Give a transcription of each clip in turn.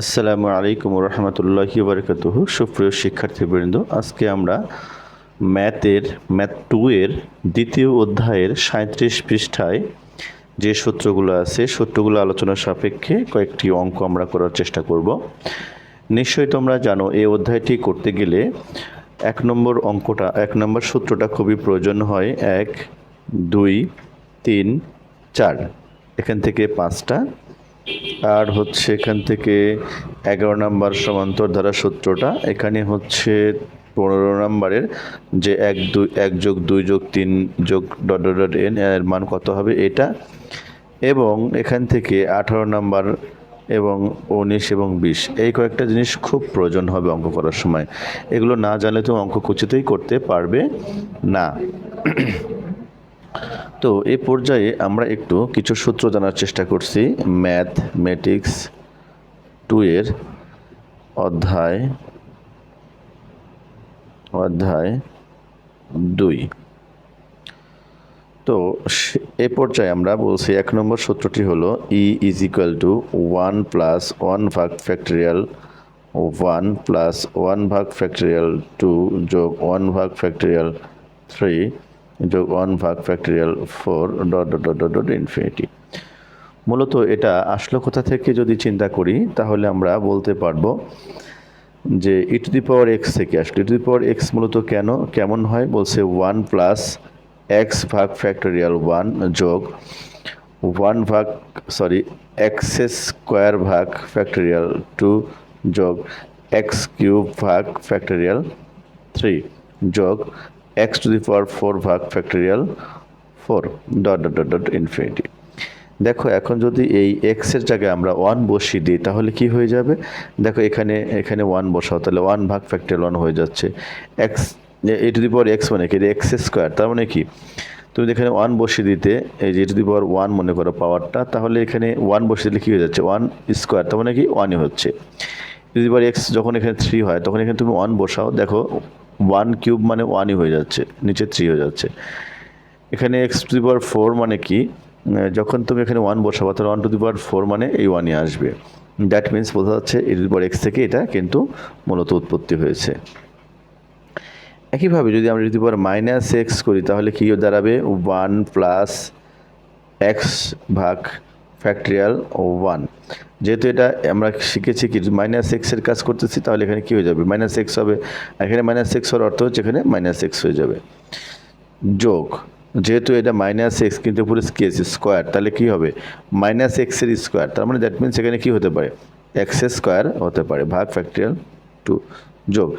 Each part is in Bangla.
আসসালামু আলাইকুম রহমতুল্লাহি বারকাতুহু সুপ্রিয় শিক্ষার্থীবৃন্দ, আজকে আমরা ম্যাথের, ম্যাথ টু এর দ্বিতীয় অধ্যায়ের সাঁত্রিশ পৃষ্ঠায় যে সূত্রগুলো আছে, সূত্রগুলো আলোচনার সাপেক্ষে কয়েকটি অঙ্ক আমরা করার চেষ্টা করব। নিশ্চয়ই তোমরা জানো, এই অধ্যায়টি করতে গেলে এক নম্বর অঙ্কটা, এক নম্বর সূত্রটা খুবই প্রয়োজন হয় এক, দুই, তিন, চার। এখান থেকে পাঁচটা আর হচ্ছে এখান থেকে এগারো নম্বর সমান্তর ধারা সূত্রটা। এখানে হচ্ছে পনেরো নম্বরের যে এক দুই, এক যোগ দুই যোগ তিন যোগ ডট ডট এন, এর মান কত হবে এটা? এবং এখান থেকে আঠারো নম্বর এবং উনিশ এবং বিশ, এই কয়েকটা জিনিস খুব প্রয়োজন হবে অঙ্ক করার সময়। এগুলো না জানলে তো অঙ্ক কুচিতেই করতে পারবে না। তো এই পর্যায়ে আমরা একটু কিছু সূত্র জানার চেষ্টা করছি। ম্যাথমেটিক্স টু এর অধ্যায় অধ্যায় দুই। তো এ পর্যায়ে আমরা বলছি এক নম্বর সূত্রটি হলো e is equal to one plus one ভাগ ফ্যাক্টরিয়াল ওয়ান প্লাস ওয়ান ভাগ ফ্যাক্টরিয়াল টু যোগ ওয়ান ভাগ ফ্যাক্টরিয়াল থ্রি যোগ ওয়ান ভাগ factorial four dot dot dot dot infinity মূলত এটা আসলো কোথা থেকে যদি চিন্তা করি, তাহলে আমরা বলতে পারব যে ই টু দি পাওয়ার এক্স থেকে আসলো। ই টু দি পাওয়ার এক্স মূলত কেন, কেমন হয়? বলছে ওয়ান প্লাস এক্স ভাগ ফ্যাক্টরিয়াল ওয়ান যোগ ওয়ান ভাগ সরি এক্স স্কোয়ার ভাগ ফ্যাক্টরিয়াল টু যোগ এক্স কিউব ভাগ ফ্যাক্টরিয়াল থ্রি যোগ x to the power four ভাগ factorial four dot dot dot dot infinity দেখো, এখন যদি এই এক্সের জায়গায় আমরা ওয়ান বসিয়ে দিই, তাহলে কি হয়ে যাবে? দেখো, এখানে এখানে ওয়ান বসাও, তাহলে ওয়ান ভাগ ফ্যাক্টরিয়াল ওয়ান হয়ে যাচ্ছে। এক্স এ টু দি পাওয়ার এক্স মানে কি? এক্স স্কোয়ার তার মানে কি? তুমি এখানে ওয়ান বসিয়ে দিতে, এই যে টু দি পাওয়ার ওয়ান মনে করো পাওয়ারটা তাহলে এখানে ওয়ান বসিয়ে দিলে কী হয়ে যাচ্ছে? ওয়ান স্কোয়ার তার মানে কি? ওয়ানই হচ্ছে। টু দি পাওয়ার এক্স যখন এখানে থ্রি হয়, তখন এখানে তুমি ওয়ান বসাও। দেখো ওয়ান কিউব মানে ওয়ানই হয়ে যাচ্ছে, নিচে থ্রি হয়ে যাচ্ছে। এখানে x to the power four মানে কি? যখন তুমি এখানে ওয়ান বসাবো, তাহলে one to the power four মানে এই ওয়ানই আসবে। দ্যাট মিন্স বোঝা যাচ্ছে এ টু দি পাওয়ার এক্স থেকে এটা কিন্তু মূলত উৎপত্তি হয়েছে। একইভাবে যদি আমরা যদি পাওয়ার মাইনাস এক্স করি, তাহলে কী দাঁড়াবে? ওয়ান প্লাস এক্স ভাগ ফ্যাক্টরিয়াল ওয়ান যেহেতু এটা আমরা শিখেছি কি মাইনাস এক্সের কাজ করতেছি, তাহলে এখানে কী হয়ে যাবে? মাইনাস এক্স হবে, এখানে মাইনাস এক্স হওয়ার অর্থ হচ্ছে এখানে মাইনাস এক্স হয়ে যাবে। যোগ, যেহেতু এটা মাইনাস এক্স কিন্তু পুরো কেস স্কোয়ার তাহলে কী হবে? মাইনাস এক্সের স্কোয়ার তার মানে দ্যাট মিনস এখানে কী হতে পারে? এক্স স্কোয়ার হতে পারে, ভাগ ফ্যাক্টরিয়াল টু যোগ।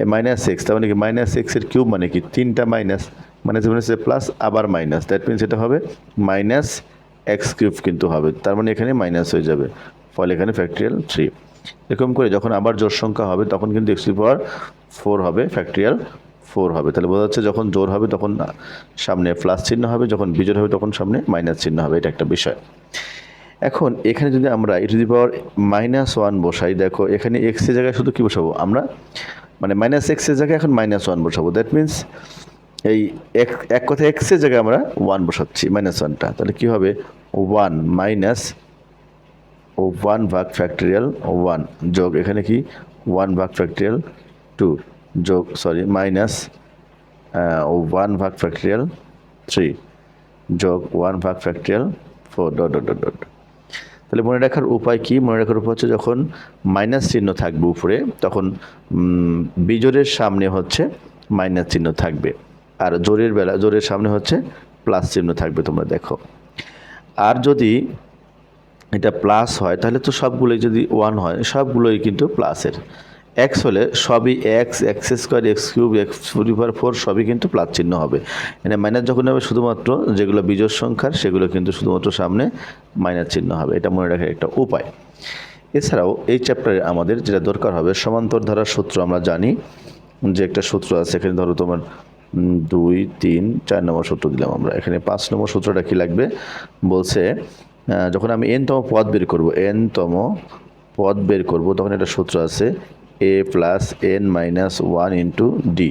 এ মাইনাস এক্স তার মানে কি মাইনাস এক্সের কিউব মানে কি? তিনটা মাইনাস মাইনাস মাইনাস প্লাস আবার মাইনাস দ্যাট মিনস এটা হবে মাইনাস এক্স কিউব কিন্তু হবে। তার মানে এখানে মাইনাস হয়ে যাবে। ফলে এখানে ফ্যাক্টরিয়াল থ্রি এরকম করে যখন আবার জোর সংখ্যা হবে, তখন কিন্তু এক্স পাওয়ার ফোর হবে ফ্যাক্টরিয়াল ফোর হবে। তাহলে বোঝা যাচ্ছে যখন জোর হবে, তখন সামনে প্লাস চিহ্ন হবে, যখন বিজোর হবে, তখন সামনে মাইনাস চিহ্ন হবে। এটা একটা বিষয়। এখন এখানে যদি আমরা e to the power minus one বসাই, দেখো এখানে এক্সের জায়গায় শুধু কী বসাবো আমরা? মানে মাইনাস এক্সের জায়গায় এখন মাইনাস ওয়ান বসাবো। দ্যাট মিন্স এই এক এক কথা এক্সের জায়গায় আমরা ওয়ান বসাচ্ছি মাইনাস ওয়ানটা তাহলে কী হবে? ওয়ান মাইনাস ও ওয়ান ভাগ ফ্যাক্টরিয়াল ওয়ান যোগ এখানে কি? ওয়ান ভাগ ফ্যাক্টরিয়াল টু যোগ সরি মাইনাস ও ওয়ান ভাগ ফ্যাক্টরিয়াল থ্রি যোগ ওয়ান ভাগ factorial four dot dot dot dot তাহলে মনে রাখার উপায় কি? মনে রাখার উপায় হচ্ছে যখন মাইনাস চিহ্ন থাকবে উপরে, তখন বিজোরের সামনে হচ্ছে মাইনাস চিহ্ন থাকবে। আর জোরের বেলা, জোরের সামনে হচ্ছে প্লাস চিহ্ন থাকবে, তোমরা দেখো। আর যদি এটা প্লাস হয়, তাহলে তো সবগুলোই যদি ওয়ান হয়, সবগুলোই কিন্তু প্লাসের এক্স হলে সবই x x square x cube x পরিবার ফোর সবই কিন্তু প্লাস চিহ্ন হবে। মানে মাইনাস যখন হবে, শুধুমাত্র যেগুলো বিজোড় সংখ্যার, সেগুলো কিন্তু শুধুমাত্র সামনে মাইনাস চিহ্ন হবে। এটা মনে রাখার একটা উপায়। এছাড়াও এই চ্যাপ্টারে আমাদের যেটা দরকার হবে, সমান্তর ধারার সূত্র আমরা জানি। যে একটা সূত্র আছে, এখানে ধরো তোমার দুই, তিন, চার নম্বর সূত্র দিলাম আমরা। এখানে পাঁচ নম্বর সূত্রটা কি লাগবে? বলছে যখন আমি এনতম পদ বের করব এনতম পদ বের করব, তখন একটা সূত্র আছে a plus n minus one into d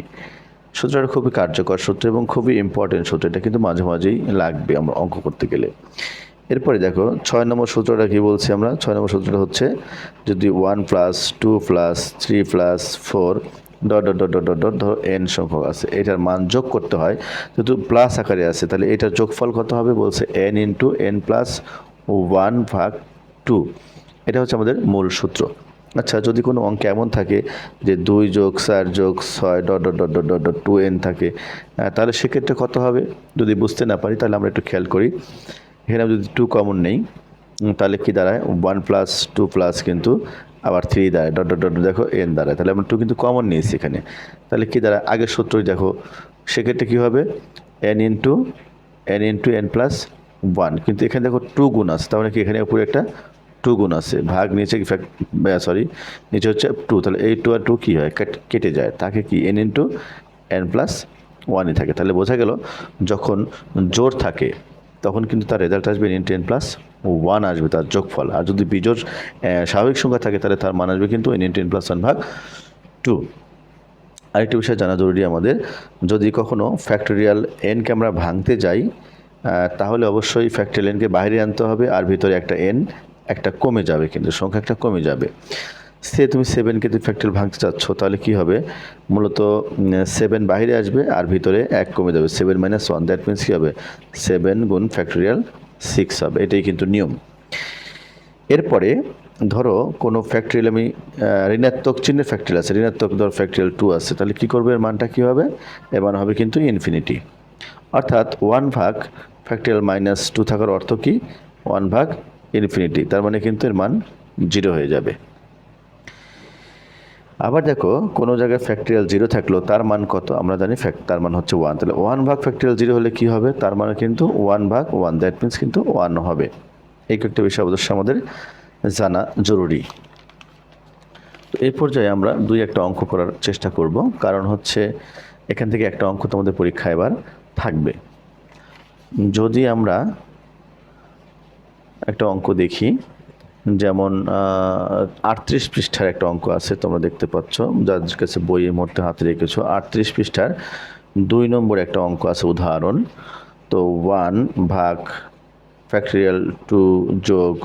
সূত্রটা খুবই কার্যকর সূত্র এবং খুবই ইম্পর্টেন্ট সূত্র, এটা কিন্তু মাঝে মাঝেই লাগবে আমরা অঙ্ক করতে গেলে। এরপরে দেখো, ছয় নম্বর সূত্রটা কি বলছি আমরা? ছয় নম্বর সূত্রটা হচ্ছে, যদি one plus two plus three plus four dot dot dot dot dot ধরো এন সংখ্যক আছে এটার মান যোগ করতে হয় যেহেতু প্লাস আকারে আছে তাহলে এটার যোগফল কত হবে বলছে n into n plus one ভাগ টু এটা হচ্ছে আমাদের মূল সূত্র আচ্ছা যদি কোনো অঙ্ক এমন থাকে যে দুই যোগ চার যোগ ছয় dot dot dot dot dot two n থাকে তাহলে সেক্ষেত্রে কত হবে যদি বুঝতে না পারি তাহলে আমরা একটু খেয়াল করি এখানে যদি টু কমন নেই তাহলে কি দাঁড়ায় ওয়ান প্লাস টু প্লাস কিন্তু আবার থ্রি দাঁড়ায় ডট ডট ডট দেখো এন দাঁড়ায় তাহলে আমরা টু কিন্তু কমন নিয়েছি এখানে। তাহলে কী দাঁড়ায় আগের সূত্রই দেখো। সেক্ষেত্রে কী হবে? N into n into n plus one কিন্তু এখানে দেখো টু গুণ আছে। তার মানে কি? এখানে উপরে একটা টু গুণ আছে। ভাগ, নিচে সরি নিচে হচ্ছে টু তাহলে এই টু আর টু কী হয়? কেট- যায়। তাকে কি? এন ইন্টু এন প্লাস ওয়ানই থাকে। তাহলে বোঝা গেল, যখন জোর থাকে তখন কিন্তু তার রেজাল্ট আসবে n into n plus one আসবে তার যোগফল। আর যদি বিজোর স্বাভাবিক সংখ্যা থাকে, তাহলে তার মান আসবে কিন্তু n into n plus one ভাগ টু আরেকটি বিষয় জানা জরুরি আমাদের, যদি কখনো ফ্যাক্টোরিয়াল এনকে আমরা ভাঙতে যাই তাহলে অবশ্যই ফ্যাক্টোরিয়াল এনকে বাইরে আনতে হবে, আর ভিতরে একটা এন একটা কমে যাবে কিন্তু সংখ্যা একটা কমে যাবে। সে তুমি সেভেনকে তুমি ফ্যাক্টোরিয়াল ভাঙতে চাচ্ছ, তাহলে কি হবে? মূলত সেভেন বাইরে আসবে আর ভিতরে এক কমে যাবে। Seven minus one that means কী হবে? সেভেন গুণ ফ্যাক্টরিয়াল সিক্স হবে। এটাই কিন্তু নিয়ম। এরপরে, ধরো, কোনো ফ্যাক্টরিয়াল আমি ঋণাত্মক চিহ্নের ফ্যাক্টরিয়াল আছে। ঋণাত্মক ধর ফ্যাক্টরিয়াল টু আছে। তাহলে কী করবে? এর মানটা কী হবে? এর মান হবে কিন্তু ইনফিনিটি অর্থাৎ ওয়ান ভাগ ফ্যাক্টরিয়াল মাইনাস টু থাকার অর্থ কি? ওয়ান ভাগ ইনফিনিটি তার মানে কিন্তু এর মান জিরো হয়ে যাবে। আবার দেখো, কোনো জায়গায় ফ্যাক্টরিয়াল জিরো থাকল তার মান কত? আমরা জানি তার মান হচ্ছে ওয়ান তাহলে ওয়ান ভাগ ফ্যাক্টরিয়াল জিরো হলে কি হবে? তার মানে কিন্তু ওয়ান ভাগ ওয়ান দ্যাট মিনস কিন্তু ওয়ান হবে। এই কয়েকটা বিষয় অবশ্যই আমাদের জানা জরুরি। তো এই পর্যায়ে আমরা দুই একটা অঙ্ক করার চেষ্টা করব। কারণ হচ্ছে এখান থেকে একটা অঙ্ক তোমাদের পরীক্ষা এবার থাকবে। যদি আমরা একটা অঙ্ক দেখি যেমন আটত্রিশ পৃষ্ঠার একটা অঙ্ক আছে তোমরা দেখতে পাচ্ছ। যার কাছে বইয়ের মধ্যে হাতে রেখেছো। আটত্রিশ পৃষ্ঠার দুই নম্বর একটা অঙ্ক আছে, উদাহরণ। তো ওয়ান ভাগ ফ্যাক্টরিয়াল টু যোগ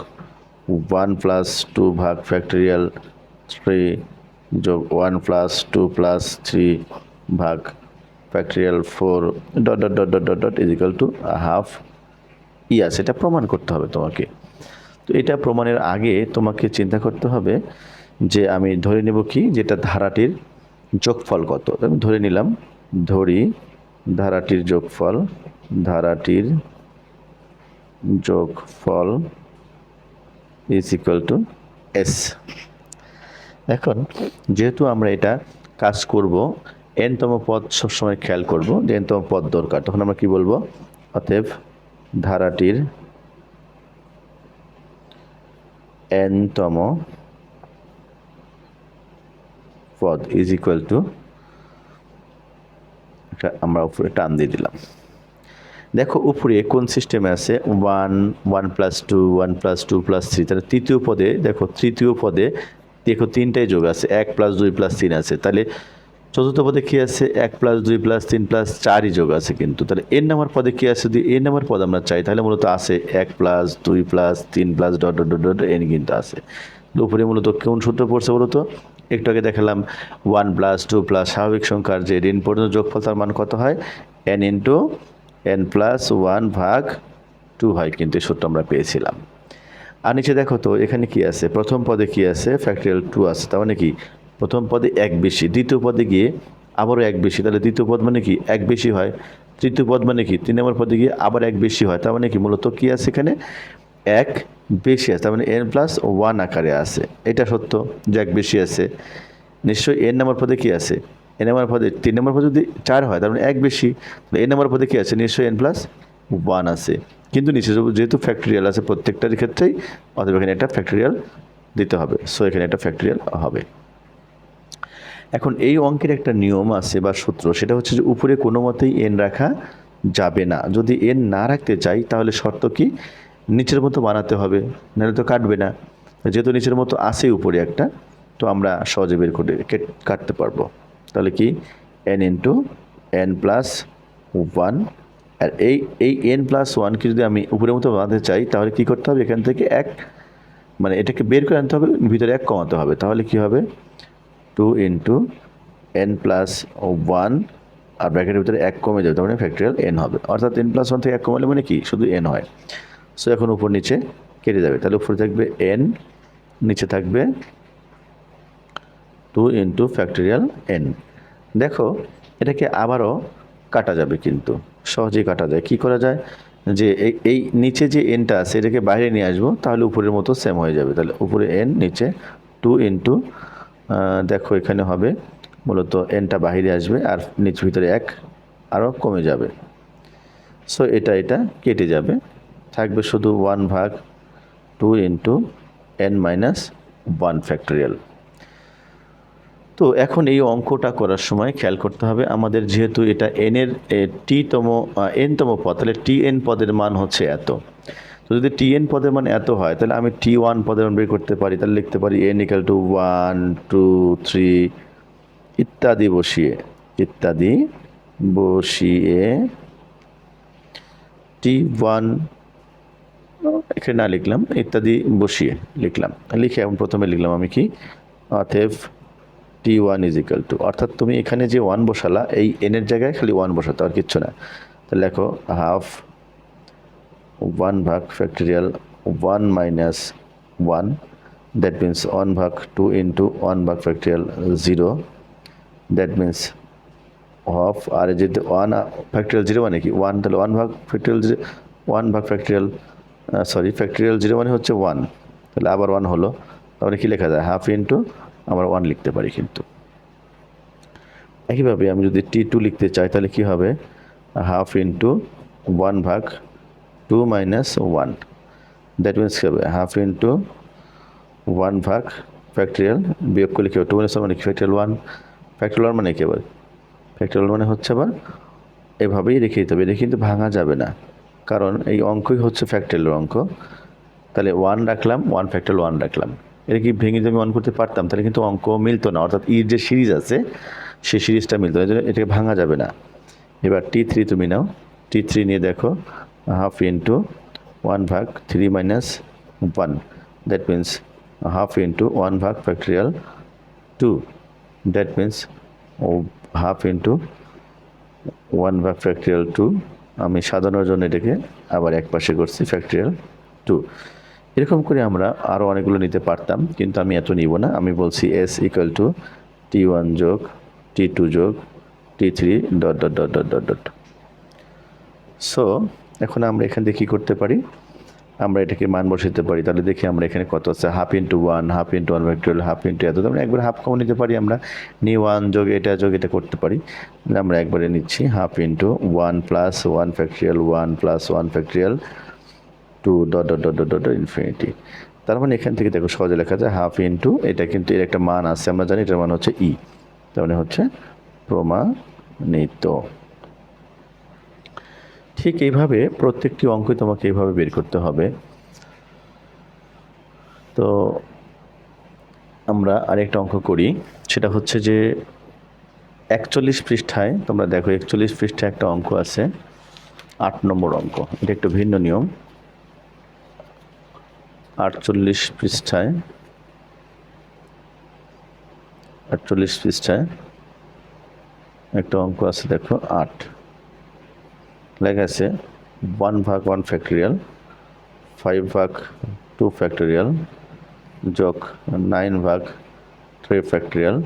ওয়ান প্লাস টু ভাগ ফ্যাক্টরিয়াল থ্রি যোগ one plus two plus three ভাগ factorial four dot dot dot dot dot dot is equal to half e ইয়াস এটা প্রমাণ করতে হবে তোমাকে। তো এটা প্রমাণের আগে তোমাকে চিন্তা করতে হবে যে আমি ধরে নেব কি? যেটা ধারাটির যোগফল কত? আমি ধরে নিলাম, ধরি ধারাটির যোগফল ধারাটির যোগফল ইজ ইকুয়াল টু এস এখন যেহেতু আমরা এটা কাজ করব এনতম পদ সবসময় খেয়াল করব যে এনতম পদ দরকার। তখন আমরা কি বলব? অতএব ধারাটির এনতম পদ ইজ ইকুয়াল টু এটা আমরা উপরে টান দিয়ে দিলাম। দেখো উপরে কোন সিস্টেমে আছে? One one plus two one plus two plus three তাহলে তৃতীয় পদে, দেখো তৃতীয় পদে, দেখো তিনটাই যোগ আছে। এক প্লাস দুই প্লাস তিন আছে। তাহলে চতুর্থ পদে কী আছে? এক প্লাস দুই প্লাস তিন প্লাস চারই যোগ আছে কিন্তু। তাহলে এর নাম্বার পদে কী আছে? যদি এর নাম্বার পদ আমরা চাই, তাহলে মূলত আছে এক প্লাস দুই প্লাস তিন plus dot dot dot dot n কিন্তু আছে। দুপুরে মূলত কোন সূত্র পড়ছে বলতো একটু আগে দেখালাম ওয়ান প্লাস টু প্লাস স্বাভাবিক সংখ্যার যে ঋণ পর্যন্ত যোগফল তার মান কত হয়? N into n plus one ভাগ টু হয় কিন্তু এই সূত্র আমরা পেয়েছিলাম। আর নিচে দেখো তো, এখানে কি আছে? প্রথম পদে কি আছে? ফ্যাক্টরিয়াল টু আছে, তার মানে কি? প্রথম পদে এক বেশি, দ্বিতীয় পদে গিয়ে আবারও এক বেশি, তাহলে দ্বিতীয় পদ মানে কি? এক বেশি হয়। তৃতীয় পদ মানে কি? তিন নম্বর পদে গিয়ে আবার এক বেশি হয়, তার মানে কি? মূলত কী আছে এখানে? এক বেশি আছে, তার মানে এন প্লাস ওয়ান আকারে আছে। এটা সত্য যে এক বেশি আছে। নিশ্চয়ই এন নম্বর পদে কি আছে? এন নম্বর পদে, তিন নম্বর পদে যদি চার হয়, তার মানে এক বেশি এন নম্বর পদে কী আছে? নিশ্চয়ই এন প্লাস ওয়ান আছে। কিন্তু নিচে যেহেতু ফ্যাক্টরিয়াল আছে প্রত্যেকটার ক্ষেত্রেই, অতএব এখানে একটা ফ্যাক্টরিয়াল দিতে হবে। সো এখানে একটা ফ্যাক্টরিয়াল হবে। এখন এই অঙ্কের একটা নিয়ম আছে বা সূত্র, সেটা হচ্ছে যে উপরে কোনো মতেই এন রাখা যাবে না। যদি এন না রাখতে চাই, তাহলে শর্ত কি? নিচের মতো বানাতে হবে, নাহলে তো কাটবে না। যেহেতু নিচের মতো আসে উপরে একটা, তো আমরা সহজে বের করে কেট- কাটতে পারব। তাহলে কি? N into n plus one আর এই এই এন প্লাস ওয়ানকে যদি আমি উপরের মতো বানাতে চাই, তাহলে কি করতে হবে? এখান থেকে এক মানে এটাকে বের করে আনতে হবে, ভিতরে এক কমাতে হবে। তাহলে কি হবে? Two into n plus one আর ব্র্যাকেটের ভিতরে এক কমে যাবে, তার মানে ফ্যাক্টরিয়াল এন হবে। অর্থাৎ এন প্লাস ওয়ান থেকে এক কমালে মানে কি? শুধু এন হয়। সো এখন উপর নিচে কেটে যাবে। তাহলে উপরে থাকবে এন নিচে থাকবে টু ইন্টু ফ্যাক্টরিয়াল এন দেখো, এটাকে আবারও কাটা যাবে কিন্তু, সহজেই কাটা যায়। কি করা যায়? যে এই নিচে যে এনটা আছে, এটাকে বাইরে নিয়ে আসব, তাহলে উপরের মতো সেম হয়ে যাবে। তাহলে উপরে এন নিচে টু ইন্টু দেখো এখানে হবে। মূলত এনটা বাইরে আসবে আর নিচ ভিতরে এক আরও কমে যাবে। সো এটা এটা কেটে যাবে। থাকবে শুধু ওয়ান ভাগ two into n minus one factorial তো এখন এই অঙ্কটা করার সময় খেয়াল করতে হবে, আমাদের যেহেতু এটা এনের টিতম এনতম পদ, তাহলে টি এন পদের মান হচ্ছে এত। তো যদি টি এন পদের মান এত হয়, তাহলে আমি টি ওয়ান পদের মান বের করতে পারি, তাহলে লিখতে পারি n equal to one two three ইত্যাদি বসিয়ে ইত্যাদি বসিয়ে টি ওয়ান এখানে না লিখলাম, ইত্যাদি বসিয়ে লিখলাম। লিখে এখন প্রথমে লিখলাম আমি কি? অথেব t one is equal to অর্থাৎ তুমি এখানে যে ওয়ান বসালা, এই এনের জায়গায় খালি ওয়ান বসাতো আর কিচ্ছু না। তাহলে লেখো হাফ ওয়ান ভাগ factorial one minus one that means one ভাগ টু ইন্টু ওয়ান ভাগ factorial zero that means half আর যদি ওয়ান ফ্যাক্টরিয়াল জিরো মানে কি? ওয়ান তাহলে ওয়ান ভাগ ফ্যাক্টরিয়াল জিরো ওয়ান ভাগ ফ্যাক্টরিয়াল সরি ফ্যাক্টরিয়াল জিরো মানে হচ্ছে ওয়ান তাহলে আবার ওয়ান হলো, তাহলে কী লেখা যায়? হাফ ইন্টু আমরা ওয়ান লিখতে পারি কিন্তু। একইভাবে আমি যদি টি টু লিখতে চাই, তাহলে কী হবে? হাফ ইন্টু ওয়ান ভাগ two minus one that means কী হবে হাফ ইন্টু ওয়ান ভাগ ফ্যাক্টরিয়াল বিয়োগ করলে কী হবে? টু মাইনাস মানে কি? ফ্যাক্টরিয়াল ওয়ান ফ্যাক্টরিয়াল ওয়ান মানে কী আবার ফ্যাক্টরিয়াল মানে হচ্ছে আবার এভাবেই রেখে দিতে হবে। এটা কিন্তু ভাঙা যাবে না। কারণ এই অঙ্কই হচ্ছে ফ্যাক্টরিয়ালের অঙ্ক। তাহলে ওয়ান রাখলাম ওয়ান ফ্যাক্টরিয়াল ওয়ান রাখলাম। এটা কি ভেঙে যদি আমি অন করতে পারতাম, তাহলে কিন্তু অঙ্ক মিলতো না। অর্থাৎ ইর যে সিরিজ আছে, সেই সিরিজটা মিলতো এটাকে ভাঙা যাবে না। এবার টি থ্রি তুমি নাও। টি থ্রি নিয়ে দেখো। হাফ ইন্টু ওয়ান ভাগ three minus one that means half into one ভাগ factorial two that means half into one ভাগ ফ্যাক্টরিয়াল টু আমি সাজানোর জন্য এটাকে আবার এক পাশে করছি ফ্যাক্টরিয়াল টু এরকম করে আমরা আরও অনেকগুলো নিতে পারতাম, কিন্তু আমি এত নিব না। আমি বলছি s equal to t one যোগ টি টু যোগ t three dot dot dot dot dot dot so এখন আমরা এখান থেকে কী করতে পারি? আমরা এটাকে মান বসাতে পারি। তাহলে দেখি আমরা এখানে কত আছে? Half into one half into one factorial half into এত। আমরা একবার হাফ কমন নিতে পারি আমরা। নি ওয়ান যোগ এটা যোগ এটা করতে পারি। আমরা একবারে নিচ্ছি half into one plus one factorial one plus one factorial two dot dot dot dot dot infinity তার মানে এখান থেকে দেখো সহজে লেখা যায় হাফ ইন্টু এটা কিন্তু এর একটা মান আছে। আমরা জানি এটার মান হচ্ছে ই তার মানে হচ্ছে প্রমাণিত। ঠিক এইভাবে প্রত্যেকটি অঙ্কই তোমাকে এইভাবে বের করতে হবে। তো আমরা আরেকটা অঙ্ক করি। সেটা হচ্ছে যে একচল্লিশ পৃষ্ঠায়, তোমরা দেখো একচল্লিশ পৃষ্ঠায় একটা অঙ্ক আছে, আট নম্বর অঙ্ক। এটা একটু ভিন্ন নিয়ম। আটচল্লিশ পৃষ্ঠায় আটচল্লিশ পৃষ্ঠায় একটা অঙ্ক আছে, দেখো আট। লেখা আছে ওয়ান ভাগ ওয়ান ফ্যাক্টরিয়াল ফাইভ ভাগ টু ফ্যাক্টরিয়াল যোগ নাইন ভাগ থ্রি ফ্যাক্টরিয়াল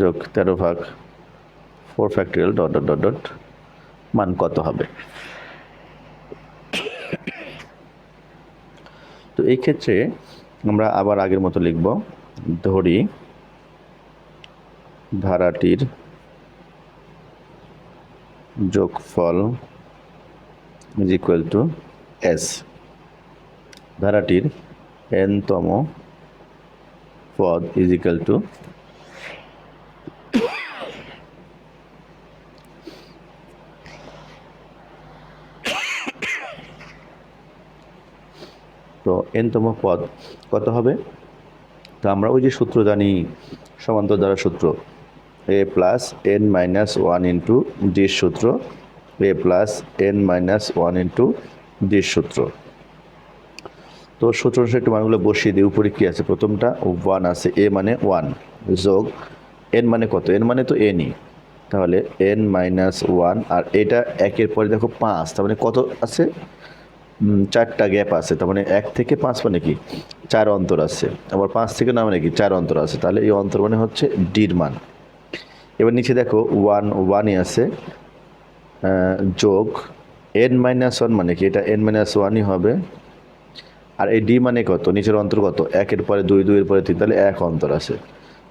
যোগ তেরো ভাগ four factorial dot dot dot dot মান কত হবে? তো এই ক্ষেত্রে আমরা আবার আগের মতো লিখব, ধরি ধারাটির যোগফল ইজ ইকুয়াল টু এস ধারাটির এনতম পদ ইজ ইকুয়াল টু তো এনতম পদ কত হবে? তো আমরা ওই যে সূত্র জানি, সমান্তর দ্বারা সূত্র। A plus n minus one into ডির সূত্র a plus n minus one into d সূত্র। তো সূত্র অনুসারে একটু মানগুলো বসিয়ে দিই, উপরে কী আছে? প্রথমটা ওয়ান আছে এ মানে ওয়ান যোগ এন মানে কত? এন মানে তো এনই তাহলে এন মাইনাস ওয়ান আর এটা একের পরে দেখো পাঁচ, তার মানে কত আছে? চারটা গ্যাপ আছে, তার মানে এক থেকে পাঁচ মানে কি? চার অন্তর আছে। আবার পাঁচ থেকে না মানে কি? চার অন্তর আছে। তাহলে এই অন্তর মানে হচ্ছে ডির মান। এবার নিচে দেখো ওয়ান ওয়ানই আছে। যোগ এন মাইনাস ওয়ান মানে কি? এটা এন মাইনাস ওয়ানই হবে। আর এই ডি মানে কত? নিচের অন্তর কত? একের পরে দুই, দুইয়ের পরে তিন, তাহলে এক অন্তর আছে।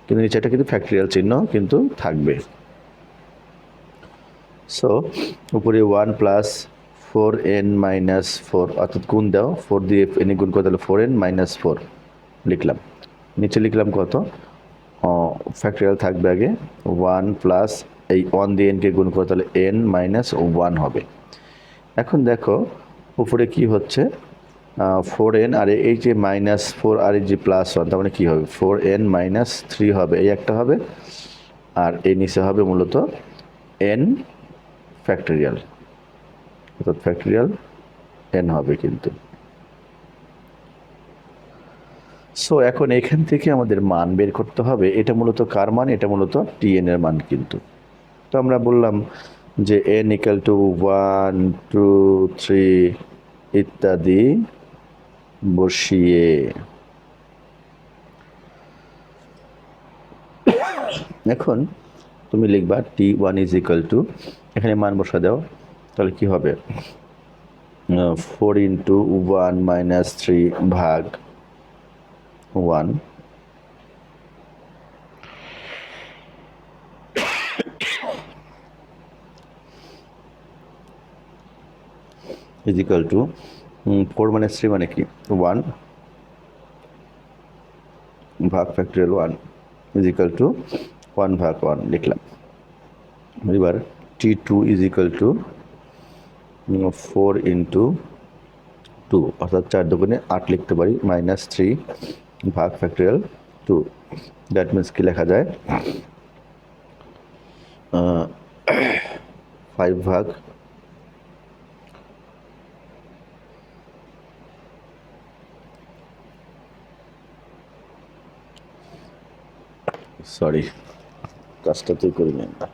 কিন্তু নিচেটা কিন্তু ফ্যাক্টরিয়াল চিহ্ন কিন্তু থাকবে। সো উপরে one plus four n minus four অর্থাৎ গুণ দাও। ফোর দিয়ে এনে গুণ করে তাহলে ফোর এন মাইনাস ফোর লিখলাম। নিচে লিখলাম কত? ফ্যাক্টরিয়াল থাকবে আগে ওয়ান প্লাস ওয়ান দিয়ে এনকে গুণ করে, তাহলে এন মাইনাস ওয়ান হবে। এখন দেখো, উপরে কি হচ্ছে? ফোর এন আর এই যে মাইনাস ফোর আর এই যে প্লাস ওয়ান তার মানে কী হবে? ফোর এন মাইনাস থ্রি হবে, এই একটা হবে, আর এই নিচে হবে মূলত এন ফ্যাক্টরিয়াল অর্থাৎ ফ্যাক্টরিয়াল এন হবে কিন্তু। সো এখন এখান থেকে আমাদের মান বের করতে হবে, এটা মূলত কার মান? এটা মূলত টিএন এর মান কিন্তু। তো আমরা বললাম যে n equal to one two three ইত্যাদি বসিয়ে। এখন তুমি লিখবা t one is equal to এখানে মান বসা দাও, তাহলে কি হবে? Four into one minus three ভাগ one is equal to four minus three মানে কি? ওয়ান ভাগ factorial one is equal to one ভাগ ওয়ান লিখলাম। এবার t two is equal to four into two অর্থাৎ চার দোকানে আট লিখতে পারি মাইনাস থ্রি ভাগ ফ্যাক্টরিয়াল টু দ্যাট মিনস কি লেখা যায়? ফাইভ ভাগ সরি কাজটা তুই করে নেন না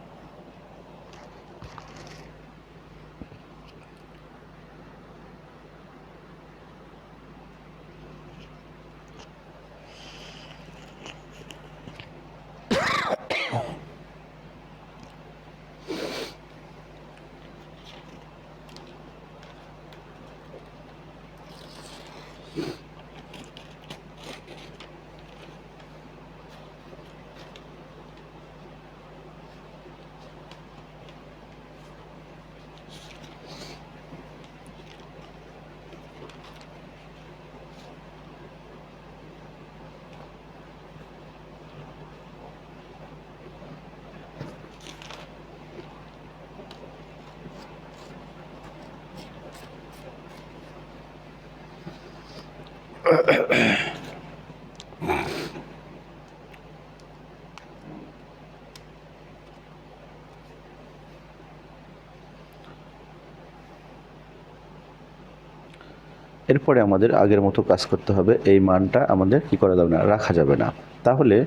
এরপরে আমাদের আগের মতো কাজ করতে হবে। এই মানটা আমাদের কি করা যাবে না, রাখা যাবে না। তাহলে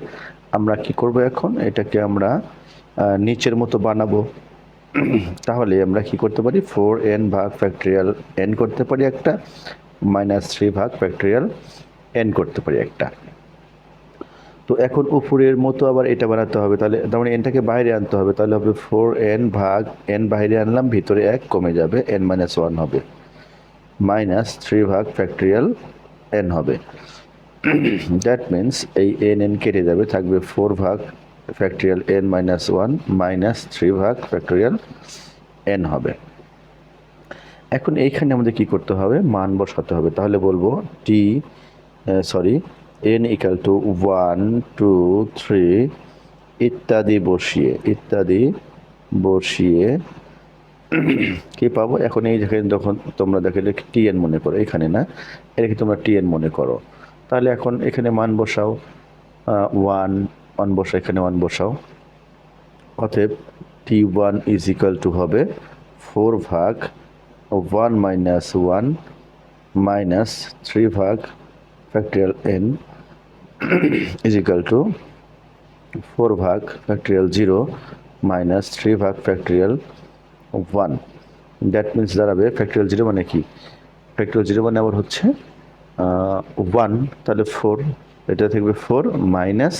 আমরা কি করব এখন? এটাকে আমরা নিচের মতো বানাবো। তাহলে আমরা কি করতে পারি? ফোর এন ভাগ ফ্যাক্টরিয়াল এন করতে পারি একটা, মাইনাস থ্রি ভাগ ফ্যাক্টরিয়াল এন করতে পারি একটা। তো এখন উপরের মতো আবার এটা বানাতে হবে। তাহলে তার মানে এনটাকে বাইরে আনতে হবে। তাহলে হবে ফোর এন ভাগ এন বাইরে আনলাম, ভিতরে এক কমে যাবে, এন মাইনাস ওয়ান হবে। মাইনাস থ্রি ভাগ ফ্যাক্টরিয়াল এন হবে। দ্যাট মিন্স এই এন এন কেটে যাবে, থাকবে ফোর ভাগ factorial n minus one minus three ভাগ ফ্যাক্টরিয়াল এন হবে। এখন এইখানে আমাদের কি করতে হবে? মান বসাতে হবে। তাহলে বলব t sorry n equal to one two three ইত্যাদি বসিয়ে ইত্যাদি বসিয়ে কি পাবো? এখন এই যেখানে যখন তোমরা দেখে টিএন মনে করো, এখানে না, এটাকে তোমরা টিএন মনে করো। তাহলে এখন এখানে মান বসাও ওয়ান ওয়ান বসাও, এখানে ওয়ান বসাও। অতএব t one is equal to হবে ফোর ভাগ one minus one minus three ভাগ factorial n is equal to four ভাগ ফ্যাক্টরিয়াল জিরো মাইনাস থ্রি ভাগ ফ্যাক্টরিয়াল ওয়ান দ্যাট মিনস দাঁড়াবে ফ্যাক্টরিয়াল জিরো মানে কি? ফ্যাক্টরিয়াল জিরো মানে আবার হচ্ছে ওয়ান তাহলে ফোর এটা থাকবে ফোর মাইনাস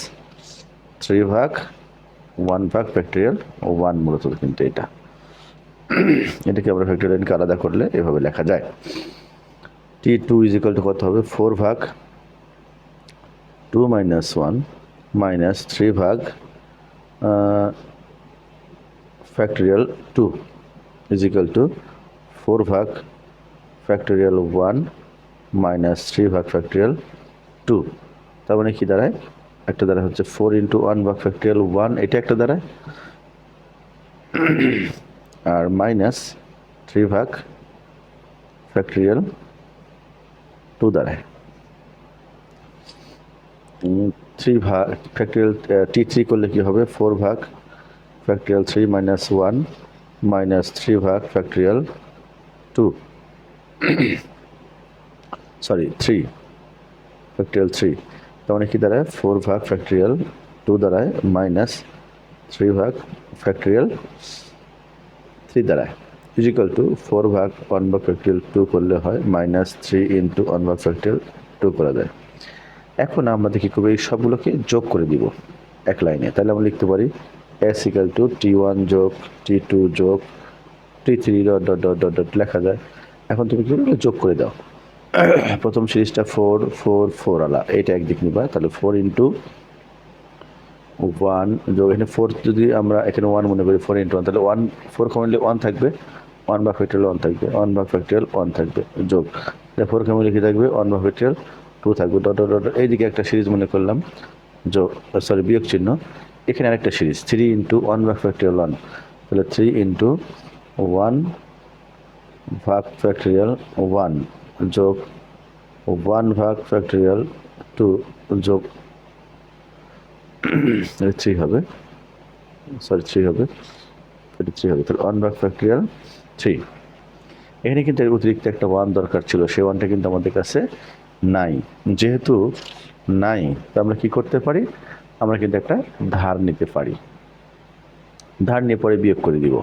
থ্রি ভাগ ওয়ান ভাগ ফ্যাক্টরিয়াল ওয়ান মূলত কিন্তু এটা। এটাকে আমরা ফ্যাক্টরিয়ালকে আলাদা করলে এভাবে লেখা যায়। T two is equal to কত হবে? ফোর ভাগ two minus one minus three ভাগ factorial two is two four ভাগ ফ্যাক্টরিয়াল ওয়ান মাইনাস থ্রি ভাগ ফ্যাক্টরিয়াল টু তার মানে কি দাঁড়ায়? একটা দাঁড়ায় হচ্ছে ফোর ইন্টু ওয়ান ভাগ ফ্যাক্টরিয়াল ওয়ান এটা একটা দাঁড়ায়। আর মাইনাস থ্রি ভাগ ফ্যাক্টরিয়াল টু দাঁড়ায়। থ্রি ভাগ ফ্যাক্টরিয়াল টি থ্রি করলে কি হবে? ফোর ভাগ factorial three minus one minus three ভাগ factorial two sorry three factorial three তার মানে কি দাঁড়ায়? ফোর ভাগ ফ্যাক্টরিয়াল টু দাঁড়ায় মাইনাস থ্রি ভাগ ফ্যাক্টরিয়াল থ্রি দাঁড়ায়। ইজিক্যাল টু ফোর ভাগ ওয়ান ভাগ ফ্যাক্টরিয়াল টু করলে হয় মাইনাস থ্রি ইন্টু ওয়ান ভাগ ফ্যাক্টরিয়াল টু করা যায় এখন আমরা দেখি করব এই সবগুলোকে যোগ করে দিব এক লাইনে। তাহলে আমরা লিখতে পারি S equal to T one যোগ টি টু যোগ T three dot dot dot dot dot লেখা যায়। এখন তুমি কি? যোগ করে দাও। প্রথম সিরিজটা ফোর ফোর ফোর আলা। এইটা একদিক নিবা, তাহলে ফোর ইন্টু ওয়ান যোগ, এখানে ফোর যদি আমরা, এখানে ওয়ান মনে করি ফোর ইন্টু ওয়ান তাহলে ওয়ান ফোর কমাইলে ওয়ান থাকবে। ওয়ান ভাগ ফ্যাক্টরিয়াল ওয়ান থাকবে। ওয়ান ভাগ ফ্যাক্টরিয়াল ওয়ান থাকবে। যোগ। ফোর কমাইলে কি থাকবে? ওয়ান ভাগ ফ্যাক্টরিয়াল টু থাকবে। ডট ডট ডট এইদিকে একটা সিরিজ মনে করলাম। যোগ সরি বিয়োগ চিহ্ন। এখানে আরেকটা সিরিজ থ্রি ইন্টু ওয়ান ভাগ ফ্যাক্টরিয়াল ওয়ান তাহলে থ্রি ইন্টু ওয়ান ভাগ ফ্যাক্টরিয়াল ওয়ান যোগ ওয়ান ভাগ ফ্যাক্টরিয়াল টু যোগ থ্রি হবে। সরি থ্রি হবে। থ্রি হবে। তাহলে ওয়ান ভাগ ফ্যাক্টরিয়াল থ্রি এখানে কিন্তু অতিরিক্ত একটা ওয়ান দরকার ছিল, সেই ওয়ানটা কিন্তু আমাদের কাছে নাই। যেহেতু নাই, তো আমরা কি করতে পারি? আমরা কিন্তু একটা ধার নিতে পারি। ধার নিয়ে পরে বিয়োগ করে দিব।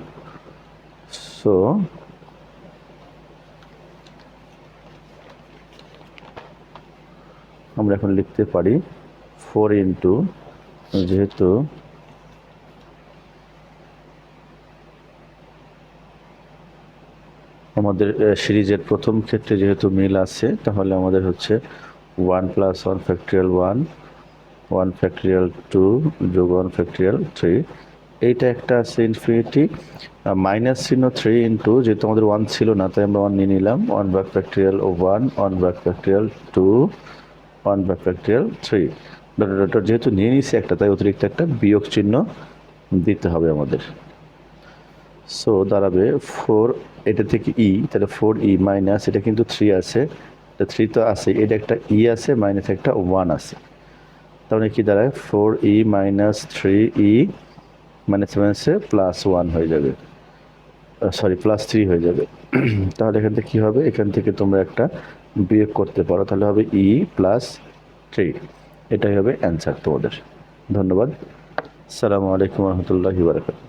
সো আমরা এখন লিখতে পারি ফোর ইন্টু যেহেতু আমাদের সিরিজের প্রথম ক্ষেত্রে যেহেতু মিল আছে, তাহলে আমাদের হচ্ছে one plus one factorial one one factorial two যোগ ওয়ান ফ্যাক্টরিয়াল থ্রি এইটা একটা আছে ইনফিনিটি মাইনাস চিহ্ন থ্রি ইন্টু যেহেতু আমাদের ওয়ান ছিল না, তাই আমরা ওয়ান নিয়ে নিলাম one back factorial one one back factorial two one back factorial three dot dot যেহেতু নিয়ে নিছি একটা, তাই অতিরিক্ত একটা বিয়োগ চিহ্ন দিতে হবে আমাদের। সো দাঁড়াবে ফোর এটা থেকে ই তাহলে ফোর ই মাইনাস এটা কিন্তু থ্রি আছে। থ্রি তো আছে এটা একটা ই আছে মাইনাস একটা ওয়ান আছে। তাহলে কি দাঁড়ায়? Four e minus three e minus মাইনাসে প্লাস ওয়ান হয়ে যাবে। সরি প্লাস থ্রি হয়ে যাবে। তাহলে এখান থেকে কী হবে? এখান থেকে তোমরা একটা বিয়োগ করতে পারো। তাহলে হবে ই প্লাস থ্রি এটাই হবে অ্যান্সার তোমাদের। ধন্যবাদ। সালামু আলাইকুম রহমতুল্লাহি বারকাত